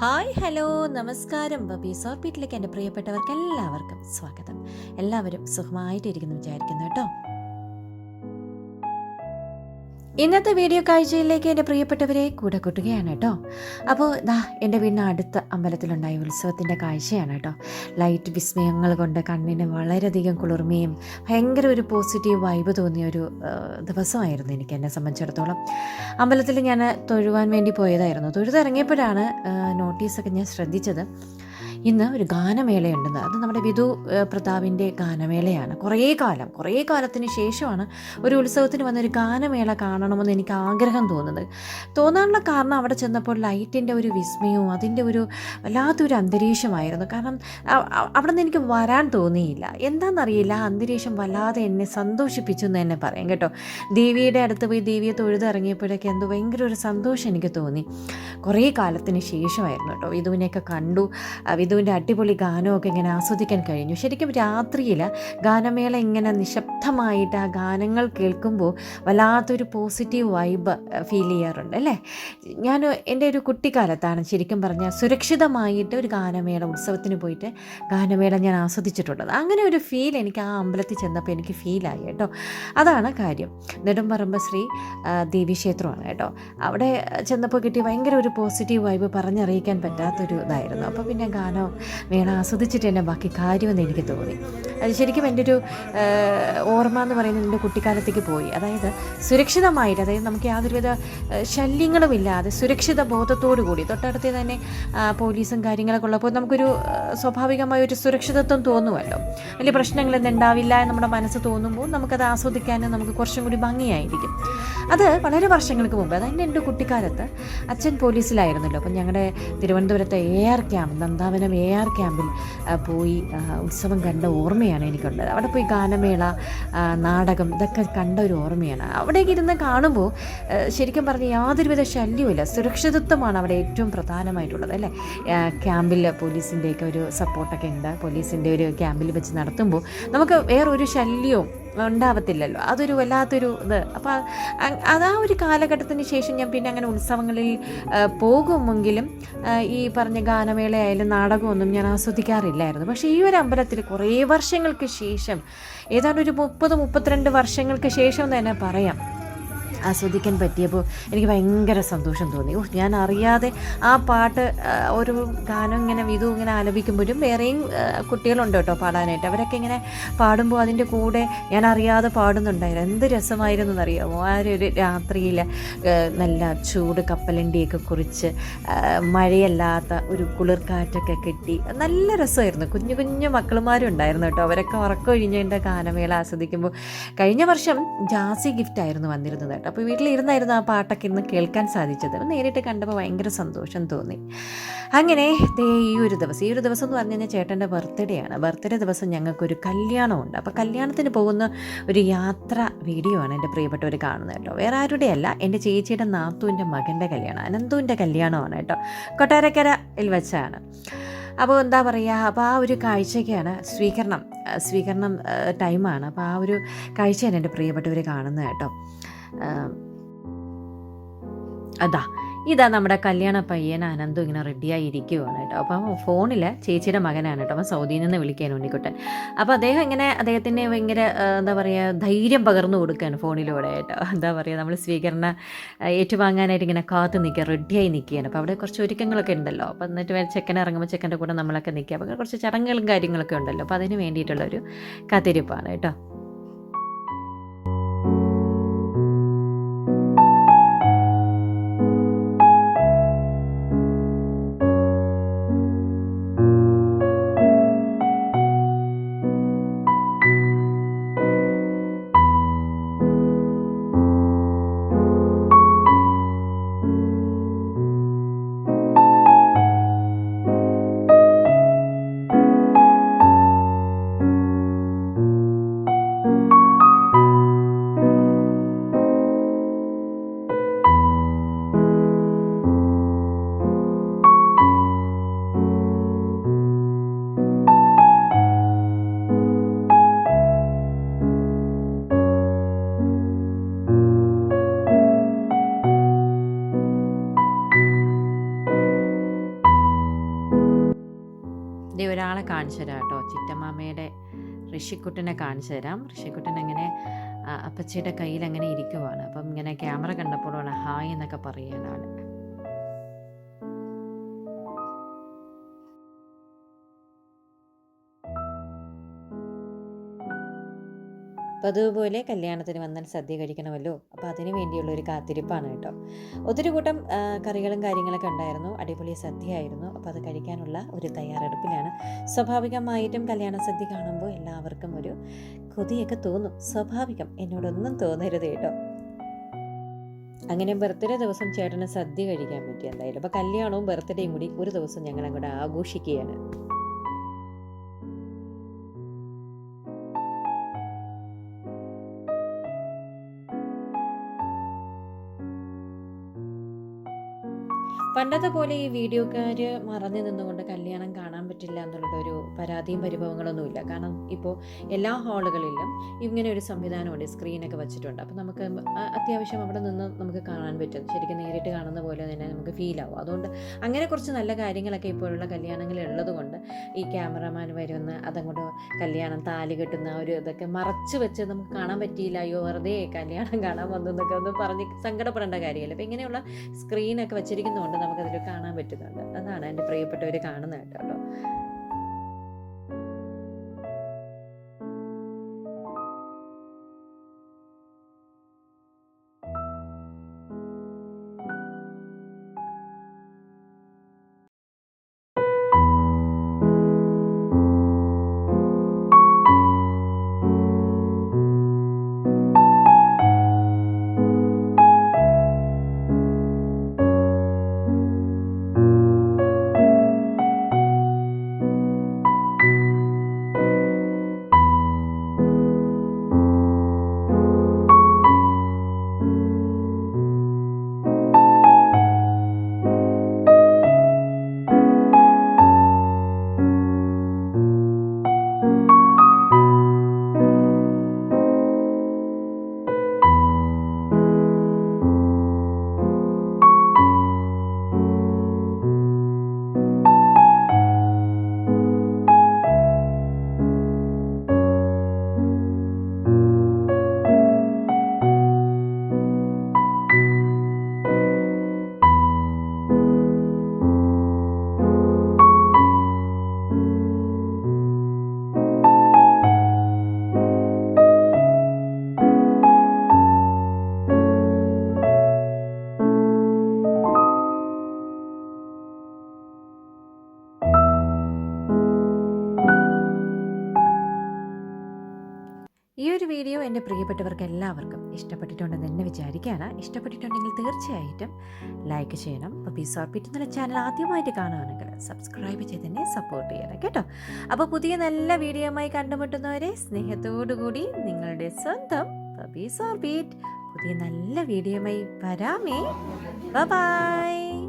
Hi hello നമസ്കാരം. ബബീസ് ഓർബിറ്റിലേക്ക് എന്റെ പ്രിയപ്പെട്ടവർക്ക് എല്ലാവർക്കും സ്വാഗതം. എല്ലാവരും സുഖമായിട്ടിരിക്കുന്നു വിചാരിക്കുന്നു കേട്ടോ. ഇന്നത്തെ വീഡിയോ കാഴ്ചയിലേക്ക് എന്റെ പ്രിയപ്പെട്ടവരെ കൂടെ കൂട്ടുകയാണ് കേട്ടോ. അപ്പോൾ ദാ എന്റെ വീടിന് അടുത്ത അമ്പലത്തിലുണ്ടായ ഉത്സവത്തിന്റെ കാഴ്ചയാണ് കേട്ടോ. ലൈറ്റ് വിസ്മയങ്ങൾ കൊണ്ട് കണ്ണിന് വളരെയധികം കുളിർമയും ഭയങ്കര ഒരു പോസിറ്റീവ് വൈബ് തോന്നിയ ഒരു ദിവസമായിരുന്നു എനിക്ക് എന്നെ സംബന്ധിച്ചിടത്തോളം. അമ്പലത്തിൽ ഞാൻ തൊഴുവാൻ വേണ്ടി പോയതായിരുന്നു. തൊഴുതിറങ്ങിയപ്പോഴാണ് നോട്ടീസൊക്കെ ഞാൻ ശ്രദ്ധിച്ചത്. ഇന്ന് ഒരു ഗാനമേളയുണ്ടെന്ന്. അത് നമ്മുടെ വിധു പ്രതാപിന്റെ ഗാനമേളയാണ്. കുറേ കാലം കുറേ കാലത്തിന് ശേഷമാണ് ഒരു ഉത്സവത്തിന് വന്നൊരു ഗാനമേള കാണണമെന്ന് എനിക്ക് ആഗ്രഹം തോന്നുന്നത്. തോന്നാനുള്ള കാരണം അവിടെ ചെന്നപ്പോൾ ലൈറ്റിന്റെ ഒരു വിസ്മയവും അതിന്റെ ഒരു വല്ലാത്തൊരു അന്തരീക്ഷമായിരുന്നു. കാരണം അവിടെ നിന്ന് എനിക്ക് വരാൻ തോന്നിയില്ല. എന്താണെന്നറിയില്ല ആ അന്തരീക്ഷം വല്ലാതെ എന്നെ സന്തോഷിപ്പിച്ചു എന്ന് തന്നെ പറയാം കേട്ടോ. ദേവിയുടെ അടുത്ത് പോയി ദേവിയെ തൊഴുതിറങ്ങിയപ്പോഴൊക്കെ എന്തോ ഭയങ്കര ഒരു സന്തോഷം എനിക്ക് തോന്നി. കുറേ കാലത്തിന് ശേഷമായിരുന്നു കേട്ടോ. വിധുവിനെയൊക്കെ കണ്ടു. ആ വിധുവിന്റെ അടിപൊളി ഗാനമൊക്കെ ഇങ്ങനെ ആസ്വദിക്കാൻ കഴിഞ്ഞു. ശരിക്കും രാത്രിയിൽ ഗാനമേള ഇങ്ങനെ നിശബ്ദമായിട്ട് ആ ഗാനങ്ങൾ കേൾക്കുമ്പോൾ വല്ലാത്തൊരു പോസിറ്റീവ് വൈബ് ഫീൽ ചെയ്യാറുണ്ട് അല്ലേ? ഞാൻ എന്റെ ഒരു കുട്ടിക്കാലത്താണ് ശരിക്കും പറഞ്ഞാൽ സുരക്ഷിതമായിട്ട് ഒരു ഗാനമേള ഉത്സവത്തിന് പോയിട്ട് ഗാനമേള ഞാൻ ആസ്വദിച്ചിട്ടുള്ളത്. അങ്ങനെ ഒരു ഫീൽ എനിക്ക് ആ അമ്പലത്തിൽ ചെന്നപ്പോൾ എനിക്ക് ഫീലായി കേട്ടോ. അതാണ് കാര്യം. നെടുമ്പറമ്പ് ശ്രീ ദേവി ദേവീക്ഷേത്രമാണ് കേട്ടോ. അവിടെ ചെന്നപ്പോൾ കിട്ടിയ ഭയങ്കര ഒരു പോസിറ്റീവ് വൈബ് പറഞ്ഞറിയിക്കാൻ പറ്റാത്തൊരു ഇതായിരുന്നു. അപ്പോൾ പിന്നെ ഗാനം മേള ആസ്വദിച്ചിട്ട് തന്നെ ബാക്കി കാര്യമെന്ന് എനിക്ക് തോന്നി. അത് ശരിക്കും എന്റെ ഒരു ഓർമ്മ എന്ന് പറയുന്നത് എന്റെ കുട്ടിക്കാലത്തേക്ക് പോയി. അതായത് സുരക്ഷിതമായിട്ട് അതായത് നമുക്ക് യാതൊരുവിധ ശല്യങ്ങളുമില്ലാതെ സുരക്ഷിത ബോധത്തോടു കൂടി തൊട്ടടുത്ത് തന്നെ പോലീസും കാര്യങ്ങളൊക്കെ ഉള്ളപ്പോൾ നമുക്കൊരു സ്വാഭാവികമായ ഒരു സുരക്ഷിതത്വം തോന്നുമല്ലോ. വലിയ പ്രശ്നങ്ങളൊന്നും ഉണ്ടാവില്ല എന്ന് നമ്മുടെ മനസ്സ് തോന്നുമ്പോൾ നമുക്കത് ആസ്വദിക്കാനും നമുക്ക് കുറച്ചും കൂടി ഭംഗിയായിരിക്കും. അത് വളരെ വർഷങ്ങൾക്ക് മുമ്പ് അതായത് എന്റെ കുട്ടിക്കാലത്ത് അച്ഛൻ പോലീസിലായിരുന്നല്ലോ. അപ്പം ഞങ്ങളുടെ തിരുവനന്തപുരത്തെ A R camp Nandavanam A R ക്യാമ്പിൽ പോയി ഉത്സവം കണ്ട ഓർമ്മയാണ് എനിക്കുള്ളത്. അവിടെ പോയി ഗാനമേള നാടകം ഇതൊക്കെ കണ്ട ഒരു ഓർമ്മയാണ്. അവിടേക്ക് ഇരുന്ന് കാണുമ്പോൾ ശരിക്കും പറഞ്ഞാൽ യാതൊരുവിധ ശല്യവുമില്ല സുരക്ഷിതത്വമാണ് അവിടെ ഏറ്റവും പ്രധാനമായിട്ടുള്ളത് അല്ലേ? ക്യാമ്പിൽ പോലീസിന്റെയൊക്കെ ഒരു സപ്പോർട്ടൊക്കെ ഉണ്ട്. പോലീസിന്റെ ഒരു ക്യാമ്പിൽ വെച്ച് നടത്തുമ്പോൾ നമുക്ക് വേറൊരു ശല്യവും ഉണ്ടാവത്തില്ലല്ലോ. അതൊരു വല്ലാത്തൊരു ഇത്. അപ്പോൾ അത് ആ ഒരു കാലഘട്ടത്തിന് ശേഷം ഞാൻ പിന്നെ അങ്ങനെ ഉത്സവങ്ങളിൽ പോകുമെങ്കിലും ഈ പറഞ്ഞ ഗാനമേളയായാലും നാടകമൊന്നും ഞാൻ ആസ്വദിക്കാറില്ലായിരുന്നു. പക്ഷേ ഈ ഒരു അമ്പലത്തിൽ കുറേ വർഷങ്ങൾക്ക് ശേഷം ഏതാണ്ട് ഒരു മുപ്പത് മുപ്പത്തിരണ്ട് വർഷങ്ങൾക്ക് ശേഷം തന്നെ പറയാം. ആസ്വദിക്കാൻ പറ്റിയപ്പോൾ എനിക്ക് ഭയങ്കര സന്തോഷം തോന്നി. ഓ ഞാൻ അറിയാതെ ആ പാട്ട് ഒരു ഗാനം ഇങ്ങനെ ഇതും ഇങ്ങനെ ആലപിക്കുമ്പോഴും വേറെയും കുട്ടികളുണ്ട് കേട്ടോ പാടാനായിട്ട്. അവരൊക്കെ ഇങ്ങനെ പാടുമ്പോൾ അതിന്റെ കൂടെ ഞാൻ അറിയാതെ പാടുന്നുണ്ടായിരുന്നു. എന്ത് രസമായിരുന്നു എന്നറിയാമോ? ആ ഒരു രാത്രിയിൽ നല്ല ചൂട് കപ്പലണ്ടിയൊക്കെ കുറിച്ച് മഴയല്ലാത്ത ഒരു കുളിർക്കാറ്റൊക്കെ കിട്ടി. നല്ല രസമായിരുന്നു. കുഞ്ഞു കുഞ്ഞു മക്കളുമാരും ഉണ്ടായിരുന്നു കേട്ടോ. അവരൊക്കെ ഉറക്കമൊഴിഞ്ഞതിന്റെ ഗാനമേള ആസ്വദിക്കുമ്പോൾ കഴിഞ്ഞ വർഷം ജാസി ഗിഫ്റ്റ് ആയിരുന്നു വന്നിരുന്നത് കേട്ടോ. അപ്പോൾ വീട്ടിലിരുന്നായിരുന്നു ആ പാട്ടൊക്കെ ഇന്ന് കേൾക്കാൻ സാധിച്ചത്. നേരിട്ട് കണ്ടപ്പോൾ ഭയങ്കര സന്തോഷം തോന്നി. അങ്ങനെ ദേ ഈ ഒരു ദിവസം ഈ ഒരു ദിവസം എന്ന് പറഞ്ഞു കഴിഞ്ഞാൽ ചേട്ടന്റെ ബർത്ത്ഡേ ആണ്. ബർത്ത്ഡേ ദിവസം ഞങ്ങൾക്കൊരു കല്യാണമുണ്ട്. അപ്പോൾ കല്യാണത്തിന് പോകുന്ന ഒരു യാത്ര വീഡിയോ ആണ് എന്റെ പ്രിയപ്പെട്ടവർ കാണുന്നത് കേട്ടോ. വേറെ ആരുടെയല്ല എന്റെ ചേച്ചിയുടെ നാത്തുവിന്റെ മകന്റെ കല്യാണം അനന്തുവിന്റെ കല്യാണമാണ് കേട്ടോ. കൊട്ടാരക്കരയിൽ വെച്ചാണ്. അപ്പോൾ എന്താ പറയുക അപ്പോൾ ആ ഒരു കാഴ്ചയ്ക്കാണ് സ്വീകരണം സ്വീകരണം ടൈമാണ് അപ്പോൾ ആ ഒരു കാഴ്ചയാണ് എന്റെ പ്രിയപ്പെട്ടവർ കാണുന്നത് കേട്ടോ. അതാ ഇതാ നമ്മുടെ കല്യാണ പയ്യൻ അനന്തു ഇങ്ങനെ റെഡിയായി ഇരിക്കുവാണ് കേട്ടോ. അപ്പം ഫോണിൽ ചേച്ചിയുടെ മകനാണ് കേട്ടോ. അപ്പം സൗദിയിൽ നിന്ന് വിളിക്കാൻ ഉണ്ണിക്കുട്ടൻ അപ്പോൾ അദ്ദേഹം ഇങ്ങനെ അദ്ദേഹത്തിന് ഭയങ്കര എന്താ പറയുക ധൈര്യം പകർന്നു കൊടുക്കുകയാണ് ഫോണിലൂടെ കേട്ടോ. എന്താ പറയുക നമ്മൾ സ്വീകരണ ഏറ്റുവാങ്ങാനായിട്ട് ഇങ്ങനെ കാത്ത് നിൽക്കുക റെഡിയായി നിൽക്കുകയാണ്. അപ്പോൾ അവിടെ കുറച്ച് ഒരുക്കങ്ങളൊക്കെ ഉണ്ടല്ലോ. അപ്പോൾ എന്നിട്ട് ചെക്കൻ ഇറങ്ങുമ്പോൾ ചെക്കന്റെ കൂടെ നമ്മളൊക്കെ നിൽക്കുക. അപ്പോൾ കുറച്ച് ചടങ്ങുകളും കാര്യങ്ങളൊക്കെ ഉണ്ടല്ലോ. അപ്പോൾ അതിന് വേണ്ടിയിട്ടുള്ളൊരു കാത്തിരിപ്പാണ് കേട്ടോ. കാണിച്ചു തരാം കേട്ടോ. ചിറ്റമ്മാമ്മയുടെ ഋഷിക്കുട്ടനെ കാണിച്ചു തരാം. ഋഷിക്കുട്ടൻ അങ്ങനെ അപ്പച്ചിയുടെ കയ്യിൽ അങ്ങനെ ഇരിക്കുവാണ്. അപ്പം ഇങ്ങനെ ക്യാമറ കണ്ടപ്പോഴാണ് ഹായ് എന്നൊക്കെ പറയാനാണ് അതുപോലെ കല്യാണത്തിന് വന്നാൽ സദ്യ കഴിക്കണമല്ലോ. അപ്പോൾ അതിന് വേണ്ടിയുള്ള ഒരു കാത്തിരിപ്പാണ് കേട്ടോ. ഒത്തിരി കൂട്ടം കറികളും കാര്യങ്ങളൊക്കെ ഉണ്ടായിരുന്നു. അടിപൊളി സദ്യയായിരുന്നു. അപ്പോൾ അത് കഴിക്കാനുള്ള ഒരു തയ്യാറെടുപ്പിലാണ്. സ്വാഭാവികമായിട്ടും കല്യാണ സദ്യ കാണുമ്പോൾ എല്ലാവർക്കും ഒരു കൊതിയൊക്കെ തോന്നും. സ്വാഭാവികം. എന്നോടൊന്നും തോന്നരുത് കേട്ടോ. അങ്ങനെ ബർത്ത്ഡേ ദിവസം ചേട്ടന് സദ്യ കഴിക്കാൻ പറ്റി എന്തായാലും. അപ്പോൾ കല്യാണവും ബർത്ത്ഡേയും കൂടി ഒരു ദിവസം ഞങ്ങൾ അങ്ങോട്ട് ആഘോഷിക്കുകയാണ്. പണ്ടത്തെ പോലെ ഈ വീഡിയോക്കാർ മറന്നു നിന്നുകൊണ്ട് കല്യാണം കാണാൻ പറ്റില്ല എന്നുള്ള ഒരു പരാതിയും പരിഭവങ്ങളൊന്നുമില്ല. കാരണം ഇപ്പോൾ എല്ലാ ഹാളുകളിലും ഇങ്ങനെ ഒരു സംവിധാനമുണ്ട് സ്ക്രീനൊക്കെ വെച്ചിട്ടുണ്ട്. അപ്പോൾ നമുക്ക് അത്യാവശ്യം അവിടെ നിന്ന് നമുക്ക് കാണാൻ പറ്റും. ശരിക്കും നേരിട്ട് കാണുന്ന പോലെ തന്നെ നമുക്ക് ഫീൽ ആവും അതുകൊണ്ട് അങ്ങനെ കുറച്ച് നല്ല കാര്യങ്ങളൊക്കെ ഇപ്പോഴുള്ള കല്യാണങ്ങളിൽ ഉള്ളതുകൊണ്ട് ഈ ക്യാമറമാൻ വരുന്ന അതങ്ങോട്ട് കല്യാണം താലി കെട്ടുന്ന ഒരു ഇതൊക്കെ മറച്ച് വെച്ച് നമുക്ക് കാണാൻ പറ്റിയില്ല. അയ്യോ വെറുതെ കല്യാണം കാണാൻ വന്നു എന്നൊക്കെ ഒന്ന് പറഞ്ഞ് സങ്കടപ്പെടേണ്ട കാര്യമില്ല. അപ്പോൾ ഇങ്ങനെയുള്ള സ്ക്രീനൊക്കെ വെച്ചിരിക്കുന്നതുകൊണ്ട് നമുക്കതിൽ കാണാൻ പറ്റുന്നുണ്ട്. അതാണ് എന്റെ പ്രിയപ്പെട്ടവർ കാണുന്നത് കേട്ടോ. ഈ ഒരു വീഡിയോ എന്റെ പ്രിയപ്പെട്ടവർക്ക് എല്ലാവർക്കും ഇഷ്ടപ്പെട്ടിട്ടുണ്ടെന്ന് തന്നെ വിചാരിക്കുകയാണ്. ഇഷ്ടപ്പെട്ടിട്ടുണ്ടെങ്കിൽ തീർച്ചയായിട്ടും ലൈക്ക് ചെയ്യണം. അപ്പോൾ ബി സോർ പിറ്റ് എന്നുള്ള ചാനൽ ആദ്യമായിട്ട് കാണുകയാണെങ്കിൽ സബ്സ്ക്രൈബ് ചെയ്ത് തന്നെ സപ്പോർട്ട് ചെയ്യണം കേട്ടോ. അപ്പോൾ പുതിയ നല്ല വീഡിയോയുമായി കണ്ടുമുട്ടുന്നവരെ സ്നേഹത്തോടുകൂടി നിങ്ങളുടെ സ്വന്തം ഓർബിറ്റ് പുതിയ നല്ല വീഡിയോയുമായി വരാമേ. ബൈ